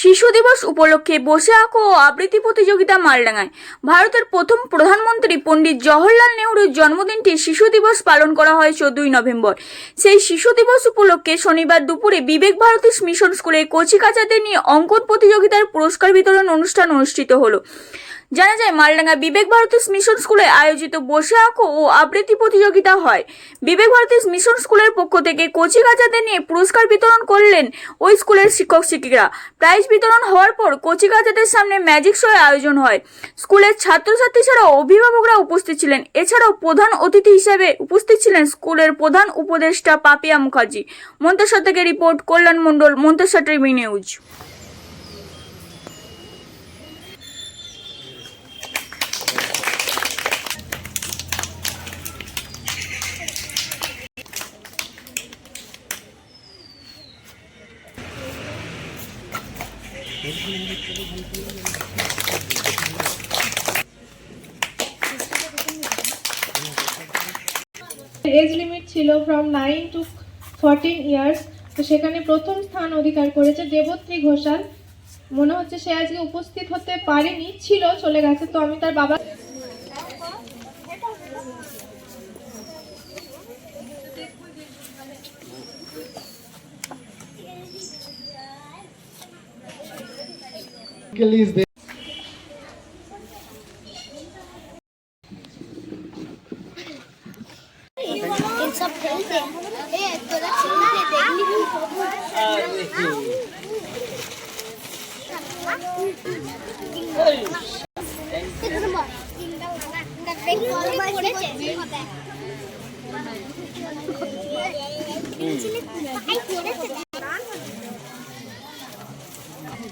শিশু দিবস উপলক্ষে বসে আঁকো ও আবৃত্তি প্রতিযোগিতা মালডাঙ্গায়। ভারতের প্রথম প্রধানমন্ত্রী পণ্ডিত জওহরলাল নেহরুর জন্মদিনটি শিশু দিবস পালন করা হয় চোদ্দই নভেম্বর। সেই শিশু দিবস উপলক্ষে শনিবার দুপুরে বিবেক ভারতী মিশন স্কুলে কচিকাচাদের নিয়ে অঙ্কন প্রতিযোগিতার পুরস্কার বিতরণ অনুষ্ঠান অনুষ্ঠিত হলো। জানা যায় মালডাঙ্গা বিবেক ভারতী মিশন স্কুলে আয়োজিত বসে আঁকো ও আবৃত্তি প্রতিযোগিতা হয়। বিবেক ভারতী মিশন স্কুলের পক্ষ থেকে কচি কাচাদের নিয়ে পুরস্কার বিতরণ করলেন ওই স্কুলের শিক্ষক শিক্ষিকা। প্রাইজ বিতরণ হওয়ার পর কচি কাচাদের সামনে ম্যাজিক শোয়ের আয়োজন হয়। স্কুলের ছাত্রছাত্রী ছাড়াও অভিভাবকরা উপস্থিত ছিলেন। এছাড়াও প্রধান অতিথি হিসেবে উপস্থিত ছিলেন স্কুলের প্রধান উপদেষ্টা পাপিয়া মুখার্জি। মন্তেশ্বর থেকে report, Kalyan Mondal, Manteswar TV news. Age limit ছিল from nine to fourteen years তো সেখানে প্রথম স্থান অধিকার করেছে দেবত্রী ঘোষাল। মনে হচ্ছে সে আজকে উপস্থিত হতে পারেনি, ছিল, চলে গেছে। তো আমি তার বাবা que lhes dê. I'm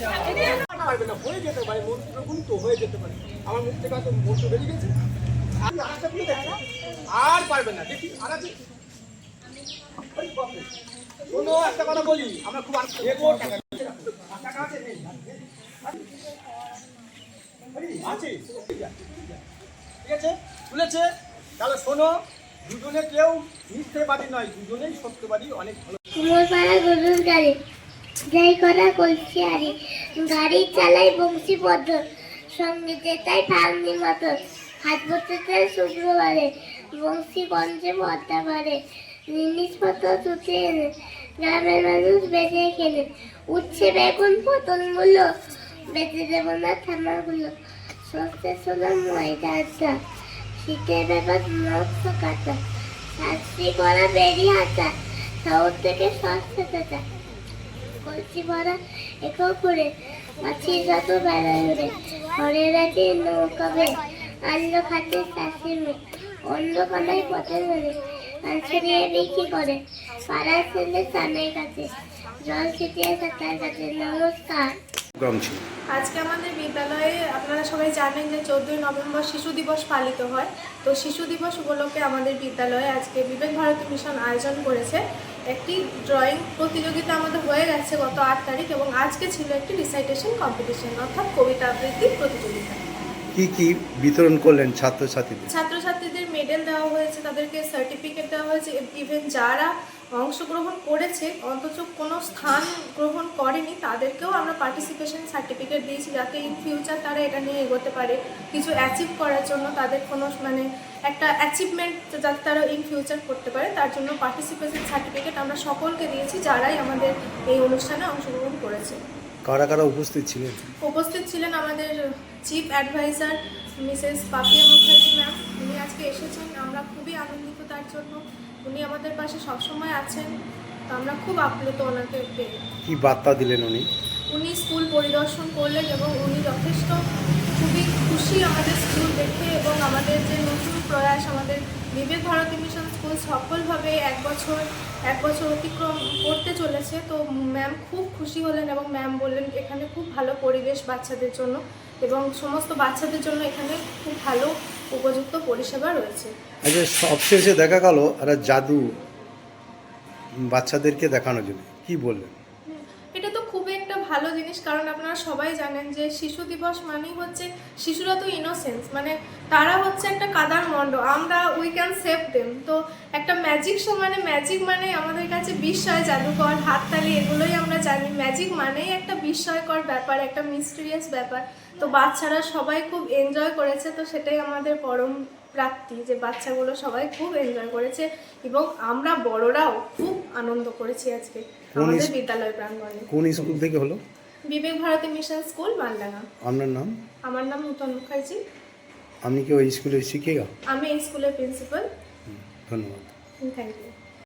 পারবে না হয়ে যেতে পারে মন্ত্রগুলো তো হয়ে যেতে পারে। আমার মুখ থেকে হয়তো মন্ত্র বেরিয়ে গেছে। আর পারবে না। দেখি আর আছে। শোনো একটা কথা বলি আমরা খুব টাকা। টাকা আছে আছে। ঠিক আছে? খুলেছে তাহলে শোনো দুজনে কেউ মিথ্যেবাদী নয়। দুজনেই সত্যবাদী অনেক ভালো। যাই করা কলসি আরি। গাড়ি চালাই বংশী পদ্ম সঙ্গে যেতাই ফালনি মতো হাত চাই শুক্রবারে, বংশী গঞ্জে পদ্মা পারে। জিনিসপত্র তুতে এনে, গ্রামের মানুষ বেঁচে কেনে উচ্ছে বেগুন মূল্য বেঁচে দেব না থামাগুলো। সস্তে সোনা ময়দা আটা শীতের ব্যাপার মস্ত কাটা শাস্তি করা বেরিয়ে হাতা শহর থেকে সস্তা চাচা। কলসি ভরা একো করে মাছি যত বেড়ায় উড়ে ঘরে রাখে নৌকাবে আনলো খাতে চাষি মেয়ে। অন্য কানায় পথে ধরে কাছে নিয়ে বিক্রি করে? পাড়ার ছেলে কাছে, জল ছিটিয়ে কাছে নমস্কার। গ্রাম ছিল আজকে আমাদের বিদ্যালয়ে আপনারা সবাই জানেন যে চোদ্দোই নভেম্বর শিশু দিবস পালিত হয়। তো শিশু দিবস উপলক্ষে আমাদের বিদ্যালয়ে আজকে বিবেক ভারতী মিশন আয়োজন করেছে। একটি ড্রয়িং প্রতিযোগিতা আমাদের হয়ে গেছে গত আট তারিখ এবং আজকে ছিল একটি রিসাইটেশন কম্পিটিশন অর্থাৎ কবিতা আবৃত্তির প্রতিযোগিতা। কি কি বিতরণ করলেন ছাত্রছাত্রীদের? ছাত্রছাত্রীদের মেডেল দেওয়া হয়েছে তাদেরকে সার্টিফিকেট দেওয়া হয়েছে ইভেন যারা অংশগ্রহণ করেছে অথচ কোনো স্থান গ্রহণ করেনি তাদেরকেও আমরা পার্টিসিপেশন সার্টিফিকেট দিয়েছি যাতে ইন ফিউচার তারা এটা নিয়ে এগোতে পারে কিছু অ্যাচিভ করার জন্য তাদের কোনো মানে একটা অ্যাচিভমেন্ট যাতে তারা ইন ফিউচার করতে পারে তার জন্য পার্টিসিপেশন সার্টিফিকেট আমরা সকলকে দিয়েছি যারাই আমাদের এই অনুষ্ঠানে অংশগ্রহণ করেছে। কারা কারা উপস্থিত ছিলেন? উপস্থিত ছিলেন আমাদের chief advisor Mrs Papiya Mukherjee ma'am আজকে এসেছেন আমরা খুবই আনন্দিত তার জন্য। উনি আমাদের পাশে সবসময় আছেন তো আমরা খুব আপ্লুত ওনাকে পেয়ে। কি বার্তা দিলেন উনি? উনি স্কুল পরিদর্শন করলেন এবং উনি যথেষ্ট খুবই খুশি আমাদের স্কুল দেখে এবং আমাদের যে নতুন প্রয়াস আমাদের বিবেক ভারতী মিশন স্কুল সফলভাবে এক বছর এক বছর অতিক্রম করতে চলেছে। তো ম্যাম খুব খুশি হলেন এবং ম্যাম বললেন এখানে খুব ভালো পরিবেশ বাচ্চাদের জন্য এবং সমস্ত বাচ্চাদের জন্য এখানে খুব ভালো উপযুক্ত পরিষেবা রয়েছে। আচ্ছা সবশেষে দেখা গেল একটা জাদু বাচ্চাদেরকে দেখানোর জন্য। কি বললেন? এটা তো খুবই একটা ভালো জিনিস কারণ আপনারা সবাই জানেন যে শিশু দিবস মানেই হচ্ছে শিশুরা তো ইনোসেন্স মানে তারা হচ্ছে একটা কাদার মণ্ড আমরা উই ক্যান সেভ দেম তো একটা ম্যাজিক শো মানে ম্যাজিক মানে আমাদের কাছে বিস্ময় জাদুকর হাততালি এগুলোই আমরা জানি। ম্যাজিক মানেই একটা বিস্ময়কর ব্যাপার একটা মিস্টিরিয়াস ব্যাপার। তো বাচ্চারা সবাই খুব এনজয় করেছে তো সেটাই আমাদের পরম প্রাপ্তি যে বাচ্চাগুলো সবাই খুব এনজয় করেছে এবং আমরা বড়রাও খুব আনন্দ করেছি আজকে আমাদের বিদ্যালয় প্রাঙ্গণে। কোন স্কুল থেকে হলো? Vivek Bharati mission school Maldanga. আপনার নাম? আমার নাম নূতন মুখার্জি। আপনি কি ওই স্কুলে শিখেগা আমি এই স্কুলের প্রিন্সিপাল। ধন্যবাদ। Thank you